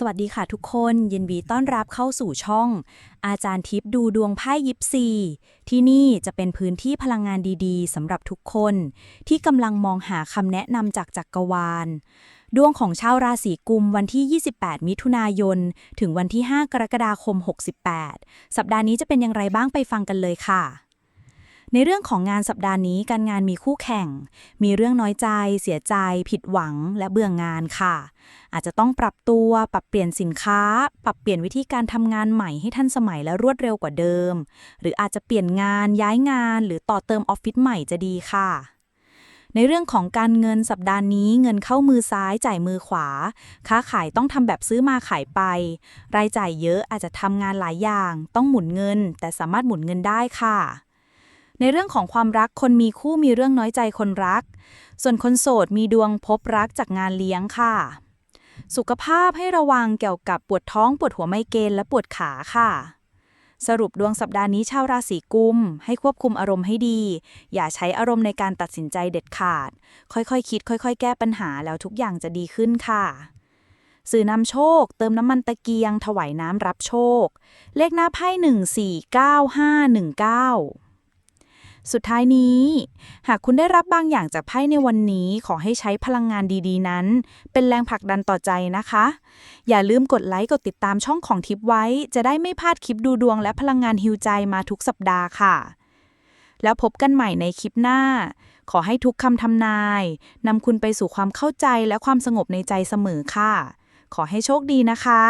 สวัสดีค่ะทุกคนยินดีต้อนรับเข้าสู่ช่อง อาจารย์ทิพย์ดูดวงไพ่ยิปซี ที่นี่จะเป็นพื้นที่พลังงานดีๆสำหรับทุกคน ที่กำลังมองหาคำแนะนำจากจักรวาล ดวงของชาวราศีกุมวันที่ 28 มิถุนายน ถึงวันที่ 5 กรกฎาคม 68 สัปดาห์นี้จะเป็นอย่างไรบ้างไปฟังกันเลยค่ะ ในเรื่องของงานสัปดาห์นี้การงานมีคู่แข่ง มีเรื่องน้อยใจ เสียใจ ผิดหวังและเบื่องงานค่ะ อาจจะต้องปรับตัวปรับเปลี่ยนสินค้า ปรับเปลี่ยนวิธีการทำงานใหม่ให้ทันสมัยและรวดเร็วกว่าเดิม หรืออาจจะเปลี่ยนงานย้ายงาน หรือต่อเติมออฟฟิศใหม่จะดีค่ะในเรื่องของการเงินสัปดาห์นี้เงินเข้ามือซ้ายจ่ายมือขวา ค้าขายต้องทำแบบซื้อมาขายไป รายจ่ายเยอะอาจจะทำงานหลายอย่าง ต้องหมุนเงิน แต่สามารถหมุนเงินได้ค่ะ ในเรื่องของความรักคนมีคู่มีเรื่องน้อยใจคนรัก ส่วนคนโสดมีดวงพบรักจากงานเลี้ยงค่ะ สุขภาพให้ระวังเกี่ยวกับปวดท้องปวดหัวไมเกรนและปวดขาค่ะ สรุปดวงสัปดาห์นี้ชาวราศีกุม ให้ควบคุมอารมณ์ให้ดี อย่าใช้อารมณ์ในการตัดสินใจเด็ดขาด ค่อยๆคคิด ค่อย ๆ แก้ปัญหาแล้วทุกอย่างจะดีขึ้นค่ะสื่อนำโชค เติมน้ำมันตะเกียง ถวายน้ำรับโชค เลขหน้าไพ่149519 สุดท้ายนี้ หากคุณได้รับบางอย่างจากไพ่ในวันนี้ขอให้ใช้พลังงานดีๆ นั้น เป็นแรงผลักดันต่อใจนะคะ อย่าลืมกดไลค์กดติดตามช่องของทิปไว้ จะได้ไม่พลาดคลิปดูดวงและพลังงานฮิวใจมาทุกสัปดาห์ค่ะ แล้วพบกันใหม่ในคลิปหน้า ขอให้ทุกคำทำนายนำคุณไปสู่ความเข้าใจและความสงบในใจเสมอค่ะ ขอให้โชคดีนะคะ